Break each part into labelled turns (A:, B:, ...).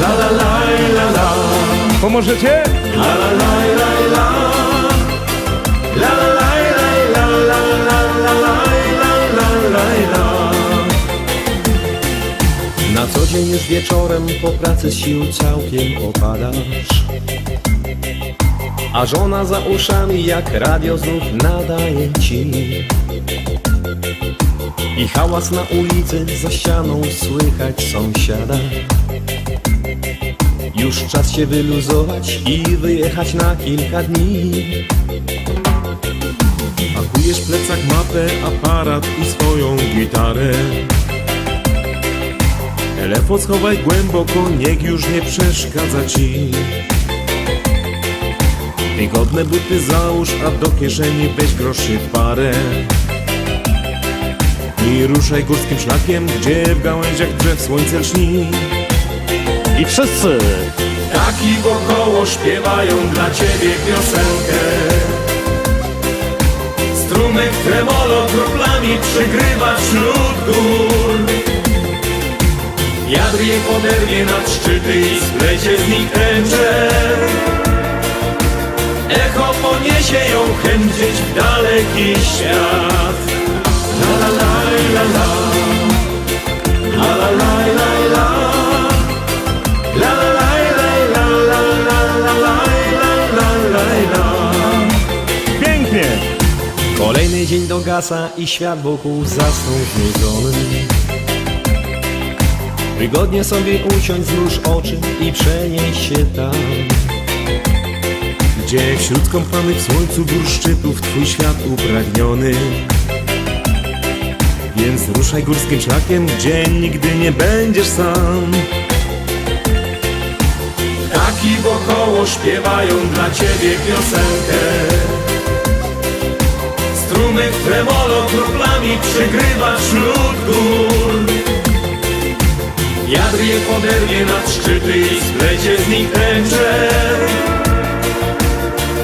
A: La la la la la
B: Pomożecie?
A: La la la la la La la la la la la la la la la la la
C: Na co dzień już wieczorem po pracy z sił całkiem opadasz A żona za uszami jak radio znów nadaje ci I hałas na ulicy za ścianą słychać sąsiada Już czas się wyluzować i wyjechać na kilka dni.
A: Pakujesz plecak, mapę, aparat i swoją gitarę. Telefon schowaj głęboko, niech już nie przeszkadza ci. Wygodne buty załóż, a do kieszeni weź groszy parę. I ruszaj górskim szlakiem, gdzie w gałęziach drzew słońce lśni
B: I wszyscy!
A: Taki wokoło śpiewają dla ciebie piosenkę. Strumyk tremolo kroplami przygrywa wśród gór. Wiatr je poderwie nad szczyty i splecie z nich tęcze Echo poniesie ją chęć w daleki świat
C: dzień dogasa i świat wokół zasnął znudzony Wygodnie sobie usiądź, zmruż oczy i przenieś się tam.
A: Gdzie wśród kąpanych w słońcu gór szczytów Twój świat upragniony. Więc ruszaj górskim szlakiem, gdzie nigdy nie będziesz sam. Ptaki wokoło śpiewają dla ciebie piosenkę Strumyk tremolo kroplami przygrywa wśród gór. Je poderwie nad szczyty i splecie z nich tęcze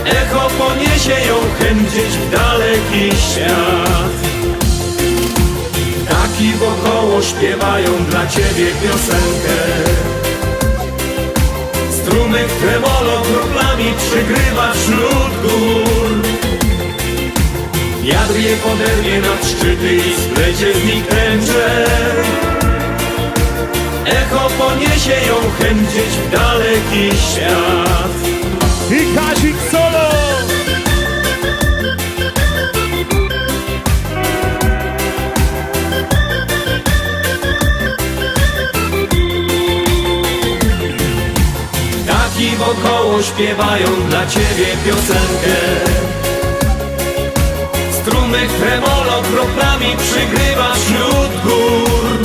A: Echo poniesie ją chęć w daleki świat. Taki wokoło śpiewają dla ciebie piosenkę. Strumyk tremolo kroplami przygrywa wśród gór Wiatr je poderwie nad szczyty i splecie z nich tęcze. Echo poniesie ją chęć w daleki świat.
B: I Kazik solo!
A: Taki wokoło śpiewają dla ciebie piosenkę Strumyk tremolo kroplami przygrywa wśród gór.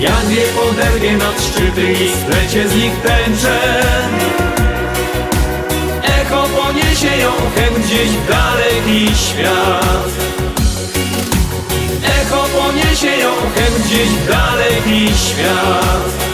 A: Jak je poderwie nad szczyty i splecie z nich tęcze Echo poniesie ją chęć gdzieś w daleki świat. Echo poniesie ją chęć gdzieś w daleki świat